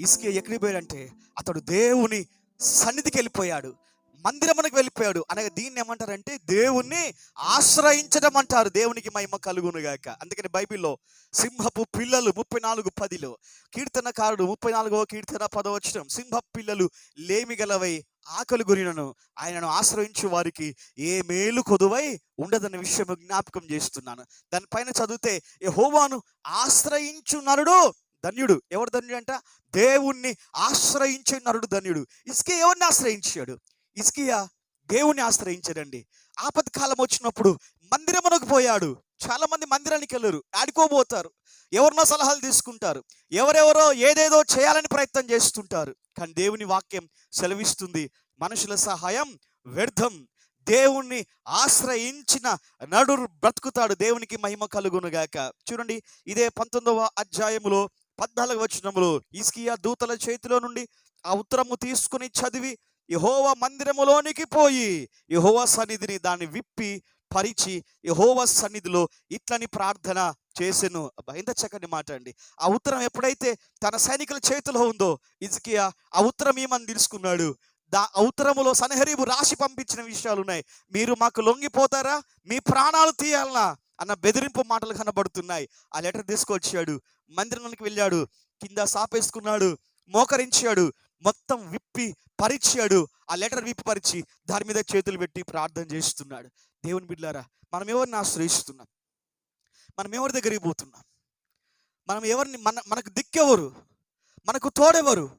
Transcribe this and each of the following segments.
ఇసుకే ఎక్కడికి పోయాడంటే అతడు దేవుని సన్నిధికి వెళ్ళిపోయాడు మందిరమునకు వెళ్ళిపోయాడు. అనగా దీన్ని ఏమంటారంటే దేవుణ్ణి ఆశ్రయించడం అంటారు. దేవునికి మహిమ కలుగునుగాక అందుకని బైబిల్లో సింహపు పిల్లలు ముప్పై నాలుగు పదిలో కీర్తనకారుడు ముప్పై నాలుగవ కీర్తన పదవచనం సింహ పిల్లలు లేమిగలవై ఆకలి గురినను ఆయనను ఆశ్రయించు వారికి ఏ మేలు కొదువై ఉండదన్న విషయం జ్ఞాపకం చేస్తున్నాను. దానిపైన చదివితే యెహోవాను ఆశ్రయించు నరుడు ధన్యుడు. ఎవరు ధన్యుడు అంట దేవుణ్ణి ఆశ్రయించే నరుడు ధన్యుడు. ఇసుకే ఎవరిని ఆశ్రయించాడు? ఇసుకియా దేవుని ఆశ్రయించాడండి. ఆపద కాలం వచ్చినప్పుడు మందిరమునకు పోయాడు. చాలా మంది మందిరానికి వెళ్ళరు. ఆడుకోబోతారు. ఎవరినో సలహాలు తీసుకుంటారు. ఎవరెవరో ఏదేదో చేయాలని ప్రయత్నం చేస్తుంటారు. కానీ దేవుని వాక్యం సెలవిస్తుంది. మనుషుల సహాయం వ్యర్థం. దేవుణ్ణి ఆశ్రయించిన నడు బ్రతుకుతాడు. దేవునికి మహిమ కలుగునుగాక. చూడండి ఇదే పంతొమ్మిదవ అధ్యాయములో పద్నాలుగు వచనములో ఇస్కియా దూతల చేతిలో నుండి ఆ ఉత్తరము తీసుకుని చదివి యహోవ మందిరములోనికి పోయి యహోవ సన్నిధిని దాన్ని విప్పి పరిచి యహోవ సన్నిధిలో ఇట్లని ప్రార్థన చేసెను. అబ్బా, ఎంత చక్కని మాట అండి. ఆ ఉత్తరం ఎప్పుడైతే తన సైనికుల చేతిలో ఉందో ఇజ్కియా ఆ ఉత్తరం ఏమని తెలుసుకున్నాడు? దా ఉత్తరములో సనహరీబు రాసి పంపించిన విషయాలు ఉన్నాయి మీరు మాకు లొంగిపోతారా? మీ ప్రాణాలు తీయాలనా? అన్న బెదిరింపు మాటలు కనబడుతున్నాయి. ఆ లెటర్ తీసుకొచ్చాడు. మందిరానికి వెళ్ళాడు. కింద సాపేసుకున్నాడు. మోకరించాడు. మొత్తం విప్పి పరిచాడు. ఆ లెటర్ విప్పి పరిచి దాని మీద చేతులు పెట్టి ప్రార్థన చేస్తున్నాడు. దేవుని బిడ్డారా మనం ఎవరిని ఆశ్రయిస్తున్నాం? మనం ఎవరి దగ్గరికి పోతున్నాం? మనం ఎవరిని మన మనకు దిక్కెవరు? మనకు తోడెవరు?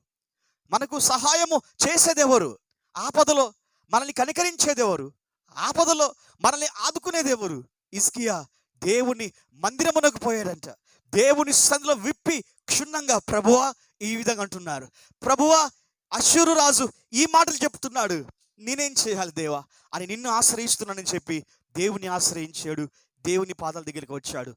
మనకు సహాయము చేసేదెవరు? ఆపదలో మనల్ని కనికరించేదెవరు? ఆపదలో మనల్ని ఆదుకునేదెవరు? ఇస్కియా దేవుని మందిరమునకు పోయాడంట. దేవుని సందులో విప్పి క్షుణ్ణంగా ప్రభువా ఈ విధంగా అంటున్నారు. ప్రభువా అశ్వరు రాజు ఈ మాటలు చెప్తున్నాడు. నేనేం చేయాలి దేవా? అని నిన్ను ఆశ్రయిస్తున్నానని చెప్పి దేవుని ఆశ్రయించాడు. దేవుని పాదాల దగ్గరికి వచ్చాడు.